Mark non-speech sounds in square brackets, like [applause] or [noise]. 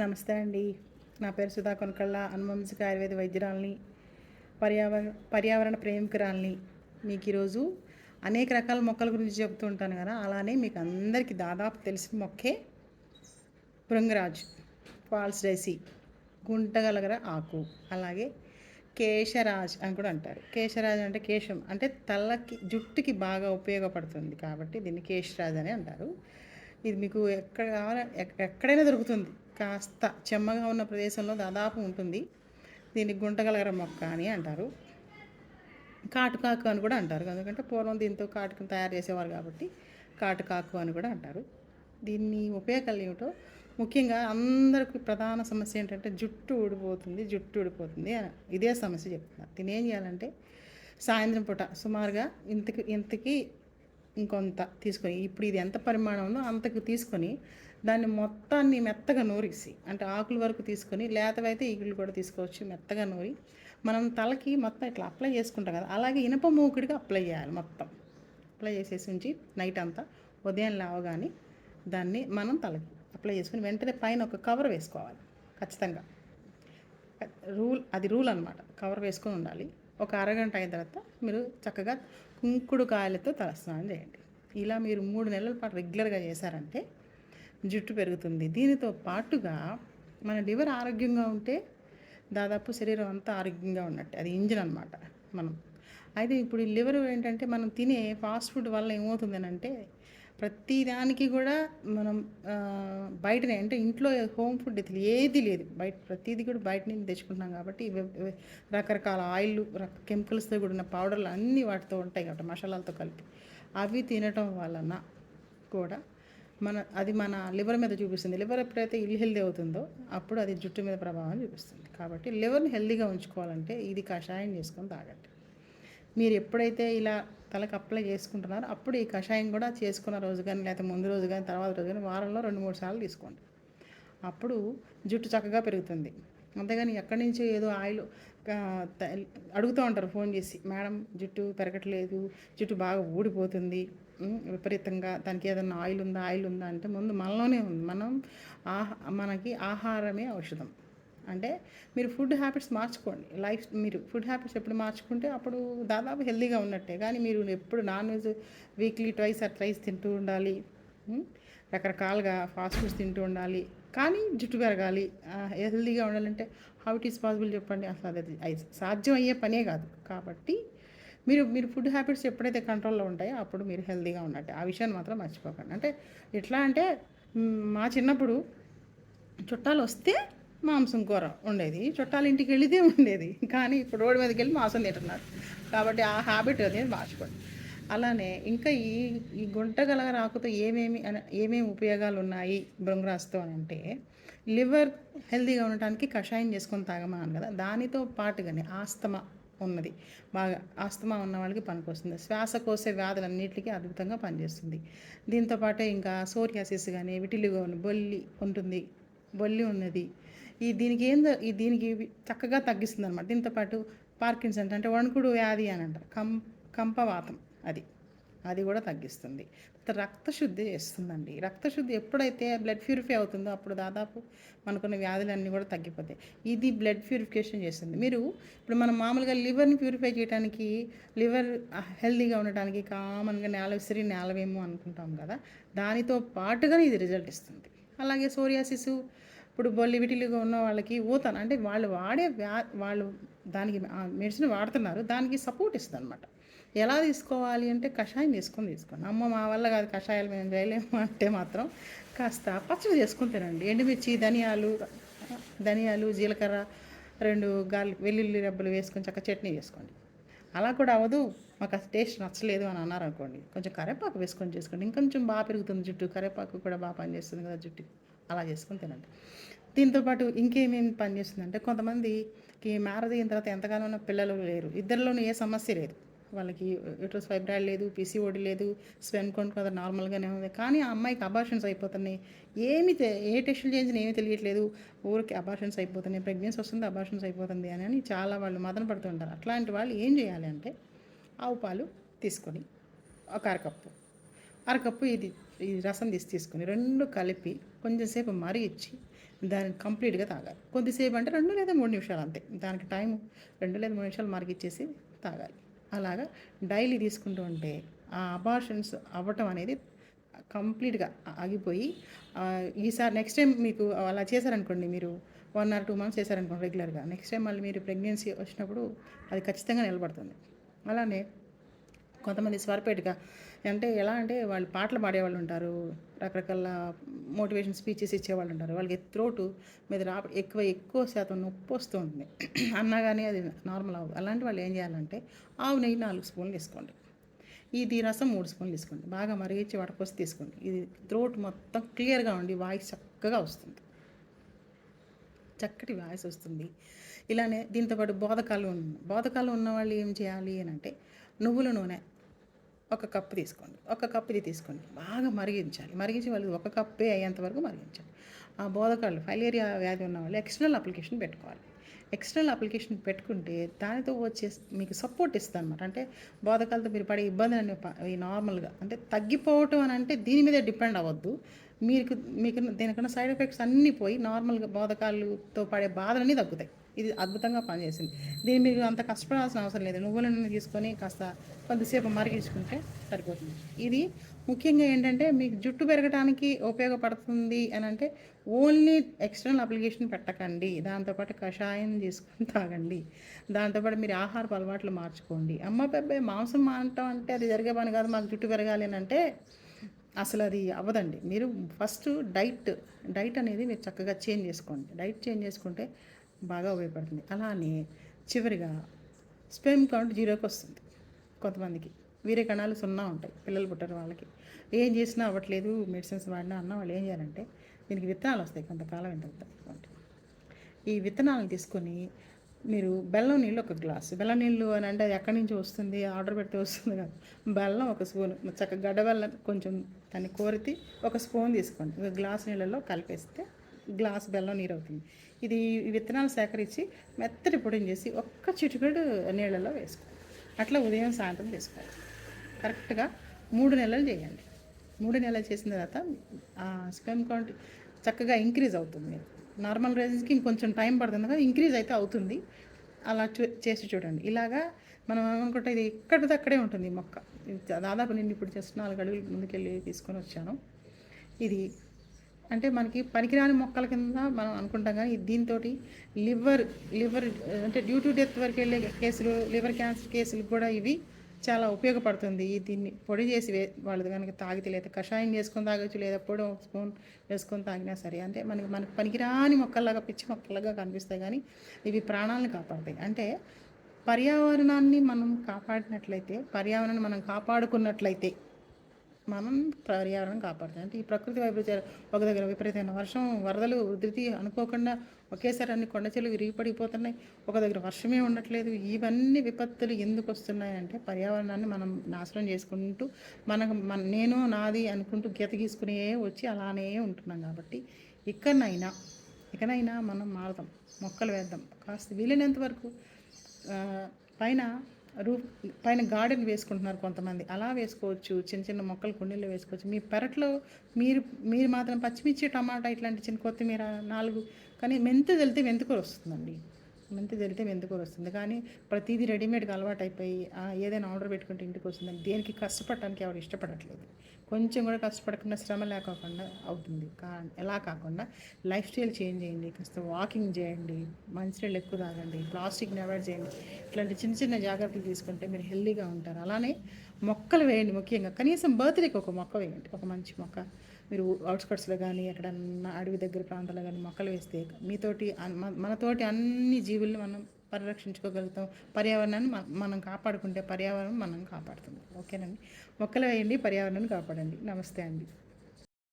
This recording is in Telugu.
నమస్తే అండి. నా పేరు సుధా కొనకళ్ళ అనువంశిక ఆయుర్వేద వైద్యురాల్ని పర్యావరణ పర్యావరణ ప్రేమికురాలని. మీకు ఈరోజు అనేక రకాల మొక్కల గురించి చెబుతూ ఉంటాను కదా అలానే మీకు అందరికీ దాదాపు తెలిసిన మొక్కే భృంగరాజు ఫాల్స్ డైసీ గుంటగలగర ఆకు అలాగే కేశరాజ్ అని కూడా అంటారు. కేశరాజ్ అంటే కేశం అంటే తలకి జుట్టుకి బాగా ఉపయోగపడుతుంది కాబట్టి దీన్ని కేశరాజ్ అని అంటారు. ఇది మీకు ఎక్కడ కావాల ఎక్కడైనా దొరుకుతుంది. కాస్త చెమ్మగా ఉన్న ప్రదేశంలో దాదాపు ఉంటుంది. దీన్ని గుంటగలగర మొక్క అని అంటారు. కాటుకాకు అని కూడా అంటారు. ఎందుకంటే పూర్వం దీంతో కాటుకను తయారు చేసేవారు కాబట్టి కాటుకాకు అని కూడా అంటారు. దీన్ని ఉపయోగాలు ఏమిటో ముఖ్యంగా అందరికి ప్రధాన సమస్య ఏంటంటే జుట్టు ఊడిపోతుంది జుట్టు ఊడిపోతుంది ఇదే సమస్య చెప్తున్నారు దీన్ని ఏం చేయాలంటే సాయంత్రం పూట సుమారుగా ఇంతకి ఇంతకి ఇంకొంత తీసుకొని ఇప్పుడు ఇది ఎంత పరిమాణం ఉందో అంతకు తీసుకొని దాన్ని మొత్తాన్ని మెత్తగా నూరిసి అంటే ఆకుల వరకు తీసుకొని లేతవైతే ఈగులు కూడా తీసుకోవచ్చు మెత్తగా నూరి మనం తలకి మొత్తం ఇట్లా అప్లై చేసుకుంటాం కదా అలాగే ఇనప మూకుడిగా అప్లై చేయాలి మొత్తం. అప్లై చేసేసి ఉంచి నైట్ అంతా ఉదయం లేవగానే దాన్ని మనం తలకి అప్లై చేసుకుని వెంటనే పైన ఒక కవర్ వేసుకోవాలి ఖచ్చితంగా. రూల్ అది రూల్ అనమాట కవర్ వేసుకొని ఉండాలి. ఒక అరగంట అయిన తర్వాత మీరు చక్కగా కుంకుడు కాయలతో తలస్నానం చేయండి. ఇలా మీరు మూడు నెలల పాటు రెగ్యులర్గా చేశారంటే జుట్టు పెరుగుతుంది. దీనితో పాటుగా మన లివర్ ఆరోగ్యంగా ఉంటే దాదాపు శరీరం అంతా ఆరోగ్యంగా ఉన్నట్టు. అది ఇంజిన్ అనమాట మనం. అయితే ఇప్పుడు ఈ లివర్ ఏంటంటే మనం తినే ఫాస్ట్ ఫుడ్ వల్ల ఏమవుతుందని ప్రతిదానికి కూడా మనం బయటనే అంటే ఇంట్లో హోమ్ ఫుడ్ ఇది ఏది లేదు. బయట ప్రతిదీ కూడా బయట నుంచి తెచ్చుకుంటున్నాం కాబట్టి రకరకాల ఆయిల్ కెమికల్స్తో కూడిన పౌడర్లు అన్నీ వాటితో ఉంటాయి కాబట్టి మసాలాలతో కలిపి. అవి తినటం వలన కూడా మన అది మన లివర్ మీద చూపిస్తుంది. లివర్ ఎప్పుడైతే ఇల్ హెల్దీ అవుతుందో అప్పుడు అది జుట్టు మీద ప్రభావం చూపిస్తుంది. కాబట్టి లివర్ని హెల్దీగా ఉంచుకోవాలంటే ఇది కషాయం చేసుకొని తాగండి. మీరు ఎప్పుడైతే ఇలా తలకు అప్లై చేసుకుంటున్నారో అప్పుడు ఈ కషాయం కూడా చేసుకున్న రోజు కానీ లేకపోతే ముందు రోజు కానీ తర్వాత రోజు కానీ వారంలో రెండు మూడు సార్లు తీసుకోండి. అప్పుడు జుట్టు చక్కగా పెరుగుతుంది. అంతేగాని ఎక్కడి నుంచి ఏదో ఆయిల్ అడుగుతూ ఉంటారు ఫోన్ చేసి మేడం జుట్టు పెరగట్లేదు జుట్టు బాగా ఊడిపోతుంది విపరీతంగా దానికి ఏదైనా ఆయిల్ ఉందా ఆయిల్ ఉందా అంటే ముందు మనలోనే ఉంది. మనం ఆహ మనకి ఆహారమే ఔషధం. అంటే మీరు ఫుడ్ హ్యాబిట్స్ మార్చుకోండి. లైఫ్ మీరు ఫుడ్ హ్యాబిట్స్ ఎప్పుడు మార్చుకుంటే అప్పుడు దాదాపు హెల్దీగా ఉన్నట్టే. కానీ మీరు ఎప్పుడు non veg weekly twice or thrice తింటూ ఉండాలి. రకరకాలుగా ఫాస్ట్ ఫుడ్స్ తింటూ ఉండాలి. కానీ జుట్టు పెరగాలి. హెల్దీగా ఉండాలంటే హౌ ఇట్ ఈస్ పాసిబుల్ చెప్పండి? అసలు అది సాధ్యం అయ్యే పనే కాదు. కాబట్టి మీరు మీరు ఫుడ్ హ్యాబిట్స్ ఎప్పుడైతే కంట్రోల్లో ఉంటాయో అప్పుడు మీరు హెల్దీగా ఉన్నట్టే. ఆ విషయాన్ని మాత్రం మర్చిపోకండి. అంటే ఎట్లా అంటే మా చిన్నప్పుడు చుట్టాలు వస్తే మాంసం కూర ఉండేది. చుట్టాల ఇంటికి వెళితే ఉండేది. కానీ ఇప్పుడు రోడ్డు మీదకి వెళ్ళి మాంసం తింటున్నారు. కాబట్టి ఆ హ్యాబిట్ అనేది మార్చుకోండి. అలానే ఇంకా ఈ ఈ గుంటగల రాకుతో ఏమేమి ఏమేమి ఉపయోగాలు ఉన్నాయి భృంగరాజుతో అని అంటే లివర్ హెల్తీగా ఉండటానికి కషాయం చేసుకొని తాగమన్నాను కదా. దానితో పాటుగానే ఆస్తమా ఉన్నది. బాగా ఆస్తమా ఉన్న వాళ్ళకి పనికొస్తుంది. శ్వాసకోశ వ్యాధులన్నిటికీ అద్భుతంగా పనిచేస్తుంది. దీంతో పాటే ఇంకా సోరియాసిస్ కానీ విటిలిగో ఉన్న బొల్లి ఉంటుంది. బొల్లి ఉన్నది. ఈ దీనికి ఏం ఈ దీనికి చక్కగా తగ్గిస్తుంది అనమాట దీంతో పాటు పార్కిన్సన్ అంటే వణుకుడు వ్యాధి అని అంటారు. కం కంపవాతం అది. అది కూడా తగ్గిస్తుంది. రక్తశుద్ధి చేస్తుందండి. రక్తశుద్ధి ఎప్పుడైతే బ్లడ్ ప్యూరిఫై అవుతుందో అప్పుడు దాదాపు మనకున్న వ్యాధులన్నీ కూడా తగ్గిపోతాయి. ఇది బ్లడ్ ప్యూరిఫికేషన్ చేస్తుంది. మీరు ఇప్పుడు మనం మామూలుగా లివర్ని ప్యూరిఫై చేయడానికి లివర్ హెల్దీగా ఉండటానికి కామన్గా నేల విసిరి నేలవేమో అనుకుంటాం కదా. దానితో పాటుగా ఇది రిజల్ట్ ఇస్తుంది. అలాగే సోరియాసిస్ ఇప్పుడు బొల్లివిటిలుగా ఉన్న వాళ్ళకి ఊతాను అంటే వాళ్ళు వాడే వ్యా వాళ్ళు దానికి మెడిసిన్ వాడుతున్నారు దానికి సపోర్ట్ ఇస్తుంది అనమాట ఎలా తీసుకోవాలి అంటే కషాయం తీసుకొని తీసుకోండి. అమ్మ మా వల్ల కాదు కషాయాలు మేము చేయలేము అంటే మాత్రం కాస్త పచ్చడి చేసుకుని తినండి. ఎండుమిర్చి ధనియాలు ధనియాలు జీలకర్ర రెండు గాలి వెల్లుల్లి రెబ్బలు వేసుకొని చక్క చట్నీ చేసుకోండి. అలా కూడా అవ్వదు. మాకు అసలు టేస్ట్ నచ్చలేదు అని అన్నారు అనుకోండి. కొంచెం కరేపాకు వేసుకొని చేసుకోండి. ఇంకొంచెం బాగా పెరుగుతుంది జుట్టు. కరేపాకు కూడా బాగా పనిచేస్తుంది కదా జుట్టు. అలా చేసుకొని తినండి. దీంతో పాటు ఇంకేమేమి పనిచేస్తుందంటే కొంతమందికి మ్యారేజ్ అయిన తర్వాత ఎంతకాలం ఉన్న పిల్లలు లేరు. ఇద్దరిలోనూ ఏ సమస్య లేదు. వాళ్ళకి యూట్రస్ ఫైబ్రాయిడ్ లేదు పీసీఓడి లేదు స్వెన్ కౌంట్ కొంత నార్మల్గానే ఉంది. కానీ ఆ అమ్మాయికి అబార్షన్స్ అయిపోతున్నాయి. ఏమి ఏ టెస్టులు చేయించిన ఏమీ తెలియట్లేదు. ఊరికి అబార్షన్స్ అయిపోతున్నాయి. ప్రెగ్నెన్సీ వస్తుంది అబార్షన్స్ అయిపోతుంది అని అని చాలా వాళ్ళు మదన పడుతుంటారు అట్లాంటి వాళ్ళు ఏం చేయాలి అంటే ఆవు పాలు తీసుకొని ఒక అరకప్పు అరకప్పు ఇది ఈ రసం తీసి తీసుకొని రెండు కలిపి కొంచెంసేపు మరిగించి దాన్ని కంప్లీట్గా తాగాలి. కొద్దిసేపు అంటే రెండు లేదా మూడు నిమిషాలు అంతే. దానికి టైం రెండు లేదా మూడు నిమిషాలు మరిగిచ్చేసి తాగాలి. అలాగా డైలీ తీసుకుంటూ ఉంటే ఆ అబార్షన్స్ అవ్వటం అనేది కంప్లీట్గా ఆగిపోయి ఈసారి నెక్స్ట్ టైం మీకు అలా చేశారనుకోండి మీరు వన్ ఆర్ టూ మంత్స్ చేశారనుకోండి రెగ్యులర్గా నెక్స్ట్ టైం మళ్ళీ మీరు ప్రెగ్నెన్సీ వచ్చినప్పుడు అది ఖచ్చితంగా నిలబడుతుంది. అలానే కొంతమంది స్వరపేటగా అంటే ఎలా అంటే వాళ్ళు పాటలు పాడేవాళ్ళు ఉంటారు. రకరకాల మోటివేషన్ స్పీచెస్ ఇచ్చేవాళ్ళు ఉంటారు. వాళ్ళకి త్రోటు మీద రా ఎక్కువ ఎక్కువ శాతం నొప్పి వస్తూ ఉంటుంది [clears throat] అన్నా కానీ అది నార్మల్ అవ్వదు. అలాంటి వాళ్ళు ఏం చేయాలంటే ఆవు నెయ్యి నాలుగు స్పూన్లు వేసుకోండి. ఇది రసం మూడు స్పూన్లు తీసుకోండి బాగా మరిగించి వడపోసి తీసుకోండి. ఇది త్రోట్ మొత్తం క్లియర్గా ఉండి వాయిస్ చక్కగా వస్తుంది. చక్కటి వాయిస్ వస్తుంది. ఇలానే దీంతో పాటు బోధకాలు ఉన్న బోధకాలు ఉన్న వాళ్ళు ఏం చేయాలి అని అంటే నువ్వుల నూనె ఒక కప్పు తీసుకోండి. ఒక కప్పు ఇది తీసుకోండి. బాగా మరిగించాలి. మరిగించి వాళ్ళు ఒక కప్పే అయ్యేంత వరకు మరిగించాలి. ఆ బోధకాలు ఫైలేరియా వ్యాధి ఉన్న వాళ్ళు ఎక్స్టర్నల్ అప్లికేషన్ పెట్టుకోవాలి. ఎక్స్టర్నల్ అప్లికేషన్ పెట్టుకుంటే దానితో వచ్చే మీకు సపోర్ట్ ఇస్తుంది అనమాట అంటే బోధకాలతో మీరు పడే ఇబ్బందులు అన్ని ఈ నార్మల్గా అంటే తగ్గిపోవటం అని అంటే దీని మీద డిపెండ్ అవ్వద్దు. మీకు మీకు దీనికన్నా సైడ్ ఎఫెక్ట్స్ అన్నీ పోయి నార్మల్గా బోధకాలతో పడే బాధలన్నీ తగ్గుతాయి. ఇది అద్భుతంగా పనిచేసింది. దీన్ని మీరు అంత కష్టపడాల్సిన అవసరం లేదు. నువ్వుల నూనె తీసుకొని కాస్త కొద్దిసేపు మరిగించుకుంటే సరిపోతుంది. ఇది ముఖ్యంగా ఏంటంటే మీకు జుట్టు పెరగడానికి ఉపయోగపడుతుంది అని అంటే ఓన్లీ ఎక్స్టర్నల్ అప్లికేషన్ పెట్టకండి. దాంతోపాటు కషాయం తీసుకొని తాగండి. దాంతోపాటు మీరు ఆహారపు అలవాట్లు మార్చుకోండి. అమ్మ పెబ్బాయి మాంసం మానటం అంటే అది జరిగే పని కాదు. మాకు జుట్టు పెరగాలి అని అంటే అసలు అది అవ్వదండి. మీరు ఫస్ట్ డైట్ డైట్ అనేది మీరు చక్కగా చేంజ్ చేసుకోండి. డైట్ చేంజ్ చేసుకుంటే బాగా ఉపయోగపడుతుంది. అలానే చివరిగా స్పెమ్ కౌంట్ జీరోకి వస్తుంది కొంతమందికి. వీరే కణాలు సున్నా ఉంటాయి పిల్లలు పుట్టరు వాళ్ళకి. ఏం చేసినా అవ్వట్లేదు మెడిసిన్స్ వాడినా అన్న వాళ్ళు ఏం చేయాలంటే దీనికి విత్తనాలు వస్తాయి కొంతకాలం అయిన ఈ విత్తనాలను తీసుకొని మీరు బెల్లం నీళ్ళు ఒక గ్లాసు. బెల్లం నీళ్ళు అని అంటే అది ఎక్కడి నుంచి వస్తుంది? ఆర్డర్ పెడితే వస్తుంది కాదు. బెల్లం ఒక స్పూన్. చక్కగా గడ్డ బెల్లం కొంచెం దాన్ని కోరితి ఒక స్పూన్ తీసుకోండి. ఒక గ్లాస్ నీళ్ళలో కలిపేస్తే గ్లాస్ బెల్లం నీరు అవుతుంది ఇది విత్తనాలు సేకరించి మెత్తటి పొడిని చేసి ఒక్క చిటికెడు నీళ్ళలో వేసుకోండి అట్లా ఉదయం సాయంత్రం వేసుకోవాలి కరెక్ట్గా మూడు నెలలు చేయండి. మూడు నెలలు చేసిన తర్వాత స్పెమ్ కౌంట్ చక్కగా ఇంక్రీజ్ అవుతుంది. మీరు నార్మల్ రేంజ్కి ఇంకొంచెం టైం పడుతుంది కదా ఇంక్రీజ్ అయితే అవుతుంది. అలా చూ చేసి చూడండి. ఇలాగా మనం అనుకుంటే ఇది ఎక్కడిది అక్కడే ఉంటుంది మొక్క. దాదాపు నేను ఇప్పుడు జస్ట్ నాలుగు అడుగులు ముందుకెళ్ళి తీసుకొని వచ్చాను. ఇది అంటే మనకి పనికిరాని మొక్కల కింద మనం అనుకుంటాం కానీ దీంతో లివర్ లివర్ అంటే డ్యూ టు డెత్ వరకు వెళ్ళే కేసులు లివర్ క్యాన్సర్ కేసులు కూడా ఇవి చాలా ఉపయోగపడుతుంది. ఈ దీన్ని పొడి చేసి వే వాళ్ళది కనుక తాగితే లేదా కషాయం చేసుకొని తాగొచ్చు లేదా పొడి ఒక స్పూన్ వేసుకొని తాగినా సరే అంటే మనకి మనకి పనికిరాని మొక్కల్లాగా పిచ్చి మొక్కలాగా కనిపిస్తాయి కానీ ఇవి ప్రాణాలను కాపాడతాయి. అంటే పర్యావరణాన్ని మనం కాపాడినట్లయితే పర్యావరణాన్ని మనం కాపాడుకున్నట్లయితే మనం పర్యావరణం కాపాడుతాం. అంటే ఈ ప్రకృతి వైపరీత్యాలు ఒక దగ్గర విపరీతమైన వర్షం వరదలు ఉధృతి అనుకోకుండా ఒకేసారి అన్ని కొండచెలు విరిగిపడిపోతున్నాయి. ఒక దగ్గర వర్షమే ఉండట్లేదు. ఇవన్నీ విపత్తులు ఎందుకు వస్తున్నాయి అంటే పర్యావరణాన్ని మనం నాశనం చేసుకుంటూ మనకు మన నేను నాది అనుకుంటూ గీత గీసుకునే వచ్చి అలానే ఉంటున్నాం కాబట్టి ఇక్కడనైనా ఇకనైనా మనం మారుదాం మొక్కలు వేద్దాం. కాస్త వీలైనంత వరకు పైన రూఫ్ పైన గార్డెన్ వేసుకుంటున్నారు కొంతమంది. అలా వేసుకోవచ్చు చిన్న చిన్న మొక్కలు కుండీల్లో వేసుకోవచ్చు. మీ పెరట్లో మీరు మీరు మాత్రం పచ్చిమిర్చి టమాటా ఇట్లాంటి చిన్న కొత్తిమీర నాలుగు కానీ మెంతి వెళ్తే మెంతికూర వస్తుందండి. మెంతి వెళ్తే ఎందుకు వస్తుంది? కానీ ప్రతిదీ రెడీమేడ్గా అలవాటు అయిపోయి ఏదైనా ఆర్డర్ పెట్టుకుంటే ఇంటికి వస్తుందని దేనికి కష్టపడటానికి ఎవరు ఇష్టపడట్లేదు. కొంచెం కూడా కష్టపడకుండా శ్రమ లేకోకుండా అవుతుంది. కా ఎలా కాకుండా లైఫ్ స్టైల్ చేంజ్ చేయండి కాస్త వాకింగ్ చేయండి మంచినీళ్ళు ఎక్కువ తాగండి ప్లాస్టిక్ని అవాయిడ్ చేయండి. ఇట్లాంటి చిన్న చిన్న జాగ్రత్తలు తీసుకుంటే మీరు హెల్తీగా ఉంటారు. అలానే మొక్కలు వేయండి ముఖ్యంగా. కనీసం బర్త్డేకి ఒక మొక్క వేయండి. ఒక మంచి మొక్క. మీరు అవుట్స్కట్స్లో కానీ ఎక్కడన్నా అడవి దగ్గర ప్రాంతాల్లో కానీ మొక్కలు వేస్తే మీతోటి మనతోటి అన్ని జీవుల్ని మనం పరిరక్షించుకోగలుగుతాం. పర్యావరణాన్ని మ- మనం కాపాడుకుంటే పర్యావరణం మనం కాపాడుతుంది. ఓకేనండి? మొక్కలు వేయండి పర్యావరణాన్ని కాపాడండి. నమస్తే అండి.